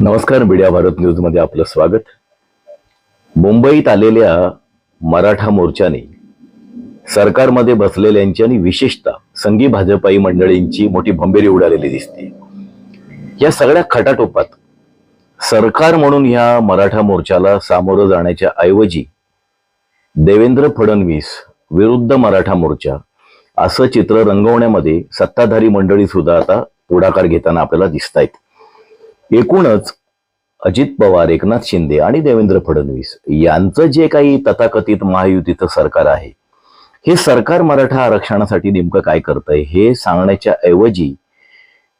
नमस्कार मीडिया भारत न्यूजमध्ये आपलं स्वागत. मुंबईत आलेल्या मराठा मोर्चाने सरकारमध्ये बसलेल्यांची आणि विशेषतः संघी भाजपाई मंडळींची मोठी भंबेरी उडालेली दिसते. या सगळ्या खटाटोपात सरकार म्हणून या मराठा मोर्चाला सामोरं जाण्याच्या ऐवजी देवेंद्र फडणवीस विरुद्ध मराठा मोर्चा असं चित्र रंगवण्यामध्ये सत्ताधारी मंडळी सुद्धा आता पुढाकार घेताना आपल्याला दिसत आहेत एकूणच अजित पवार एकनाथ शिंदे आणि देवेंद्र फडणवीस यांचं जे काही तथाकथित महायुतीचं सरकार आहे हे सरकार मराठा आरक्षणासाठी नेमकं काय करतंय हे सांगण्याच्या ऐवजी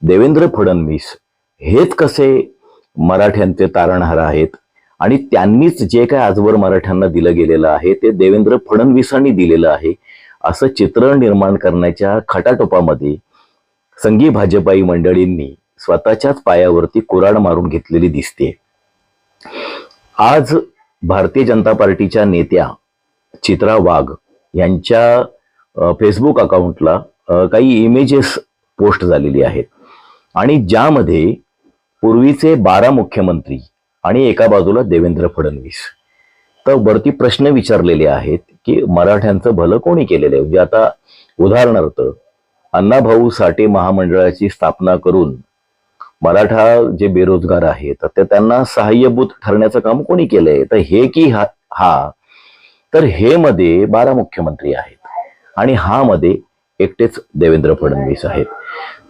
देवेंद्र फडणवीस हेच कसे मराठ्यांचे तारणहार आहेत आणि त्यांनीच जे काय आजवर मराठ्यांना दिलं गेलेलं आहे ते देवेंद्र फडणवीसांनी दिलेलं आहे असं चित्र निर्माण करण्याच्या खटाटोपामध्ये संघी भाजपाई मंडळींनी स्वतःच्याच पायावरती कुराड मारून घेतलेली दिसते. आज भारतीय जनता पार्टीच्या नेत्या चित्रा वाघ यांच्या फेसबुक अकाउंटला काही इमेजेस पोस्ट झालेली आहेत. आणि ज्यामध्ये पूर्वीचे बारा मुख्यमंत्री आणि एका बाजूला देवेंद्र फडणवीस. तर वरती प्रश्न विचारलेले आहेत की मराठ्यांचं भलं कोणी केलेलं आहे? म्हणजे आता उदाहरणार्थ अण्णाभाऊ साठे महामंडळाची स्थापना करून मराठा जे बेरोजगार आहेत तर ते त्यांना सहाय्यभूत ठरण्याचं काम कोणी केलंय? तर हे की हा हा तर हे मध्ये बारा मुख्यमंत्री आहेत आणि हा मध्ये एकटेच देवेंद्र फडणवीस आहेत.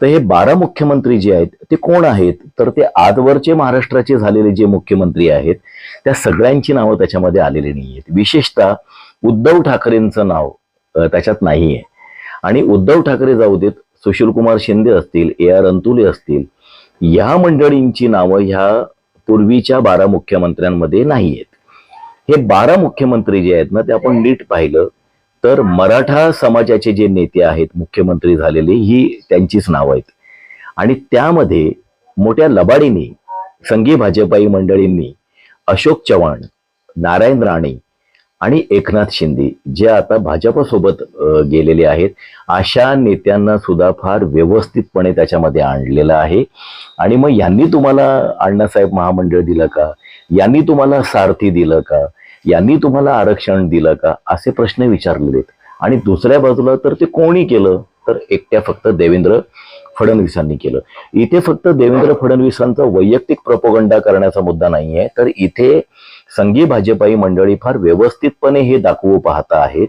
तर हे बारा मुख्यमंत्री जे आहेत ते कोण आहेत? तर ते आजवरचे महाराष्ट्राचे झालेले जे मुख्यमंत्री आहेत त्या सगळ्यांची नावं त्याच्यामध्ये आलेली नाही आहेत विशेषतः उद्धव ठाकरेंचं नाव त्याच्यात नाही आहे आणि उद्धव ठाकरे जाऊ देत सुशीलकुमार शिंदे असतील ए आर अंतुले असतील या मंडळींची नावं ह्या पूर्वीच्या बारा मुख्यमंत्र्यांमध्ये नाही आहेत हे बारा मुख्यमंत्री जे आहेत ना ते आपण नीट पाहिलं तर मराठा समाजाचे जे नेते आहेत मुख्यमंत्री झालेले ही त्यांचीच नावं आहेत. आणि त्यामध्ये मोठ्या लबाडींनी संघी भाजपाई मंडळींनी अशोक चव्हाण नारायण राणे आणि एकनाथ शिंदे जे आता भाजपसोबत गेलेले आहेत अशा नेत्यांना सुद्धा फार व्यवस्थितपणे त्याच्यामध्ये आणलेलं आहे. आणि मग यांनी तुम्हाला अण्णासाहेब महामंडळ दिलं का? यांनी तुम्हाला सारथी दिलं का? यांनी तुम्हाला आरक्षण दिलं का? असे प्रश्न विचारलेले आहेत. आणि दुसऱ्या बाजूला तर ते कोणी केलं? तर एकट्या फक्त देवेंद्र फडणवीसांनी केलं. इथे फक्त देवेंद्र फडणवीसांचा वैयक्तिक प्रपोगंडा करण्याचा मुद्दा नाही आहे तर इथे संघी भाजपाई मंडळी फार व्यवस्थितपणे हे दाखवू पाहता आहेत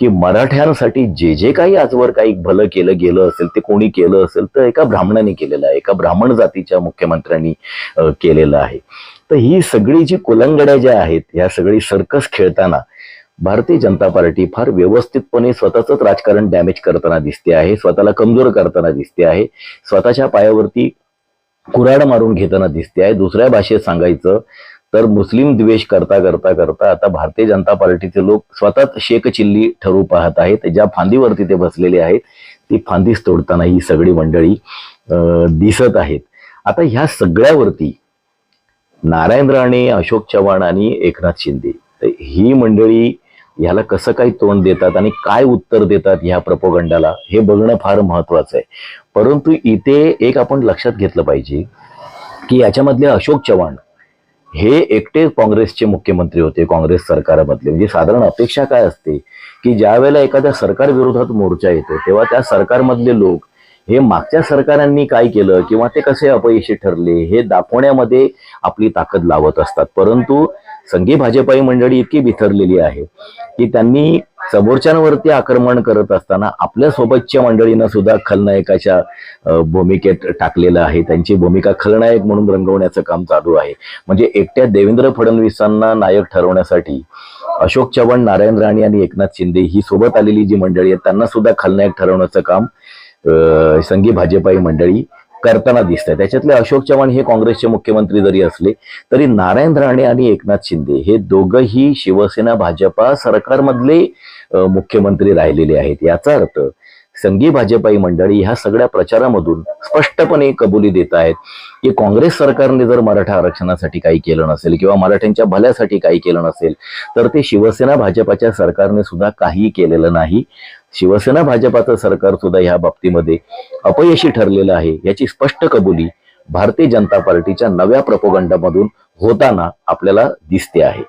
की मराठ्यांसाठी जे जे काही आजवर काही भलं केलं गेलं असेल ते कोणी केलं असेल तर एका ब्राह्मणाने केलेलं आहे एका ब्राह्मण जातीच्या मुख्यमंत्र्यांनी केलेलं आहे. तर ही सगळी जी कुलंगड्या ज्या आहेत ह्या सगळी सर्कस खेळताना भारतीय जनता पार्टी फार व्यवस्थितपणे स्वतःच राजकारण डॅमेज करताना दिसते आहे स्वतःला कमजोर करताना दिसते आहे स्वतःच्या पायावरती कुऱ्हाड मारून घेताना दिसते आहे. दुसऱ्या भाषेत सांगायचं तर मुस्लिम द्वेष करता करता करता आता भारतीय जनता पार्टीचे लोक स्वतःच शेख चिल्ली ठरू पाहत आहेत. ज्या फांदीवरती ते बसलेले आहेत ती फांदीच तोडताना ही सगळी मंडळी अं, दिसत आहेत. आता ह्या सगळ्यावरती नारायण राणे अशोक चव्हाण आणि एकनाथ शिंदे ही मंडळी ह्याला कसं काय तोंड देतात आणि काय उत्तर देतात ह्या प्रपोगंडाला हे बघणं फार महत्वाचं आहे. परंतु इथे एक आपण लक्षात घेतलं पाहिजे की याच्यामधले अशोक चव्हाण हे एकटे काँग्रेसचे मुख्यमंत्री होते काँग्रेस सरकारमधले. म्हणजे साधारण अपेक्षा काय असते? की ज्या वेळेला एखाद्या सरकार विरोधात मोर्चा येतो तेव्हा त्या सरकारमधले लोक हे मागच्या सरकारांनी काय केलं किंवा ते कसे अपयशी ठरले हे दाखवण्यामध्ये आपली ताकद लावत असतात. परंतु संघी भाजपाई मंडळी इतकी बिथरलेली आहे की त्यांनी समोरच्यांवरती आक्रमण करत असताना आपल्या सोबतच्या मंडळींना सुद्धा खलनायकाच्या भूमिकेत टाकलेलं आहे. त्यांची भूमिका खलनायक म्हणून रंगवण्याचं काम चालू आहे. म्हणजे एकट्या देवेंद्र फडणवीसांना नायक ठरवण्यासाठी अशोक चव्हाण नारायण राणे आणि एकनाथ शिंदे ही सोबत आलेली जी मंडळी आहेत त्यांना सुद्धा खलनायक ठरवण्याचं काम संघी भाजपाई मंडळी करताना दिसत आहे त्याच्यातले अशोक चव्हाण हे काँग्रेसचे मुख्यमंत्री जरी असले तरी नारायण राणे आणि एकनाथ शिंदे हे दोघंही शिवसेना भाजपा सरकारमधले मुख्यमंत्री राहिलेले आहेत. याचा अर्थ संघी भाजपाई मंडळी ह्या सगळ्या प्रचारामधून स्पष्टपणे कबुली देत आहेत की काँग्रेस सरकारने जर मराठा आरक्षणासाठी काही केलं नसेल किंवा मराठ्यांच्या भल्यासाठी काही केलं नसेल तर ते शिवसेना भाजपाच्या सरकारने सुद्धा काही केलेलं नाही. शिवसेना भाजपाचं सरकार सुद्धा ह्या बाबतीमध्ये अपयशी ठरलेलं आहे याची स्पष्ट कबुली भारतीय जनता पार्टीच्या नव्या प्रपोगंडामधून होताना आपल्याला दिसते आहे.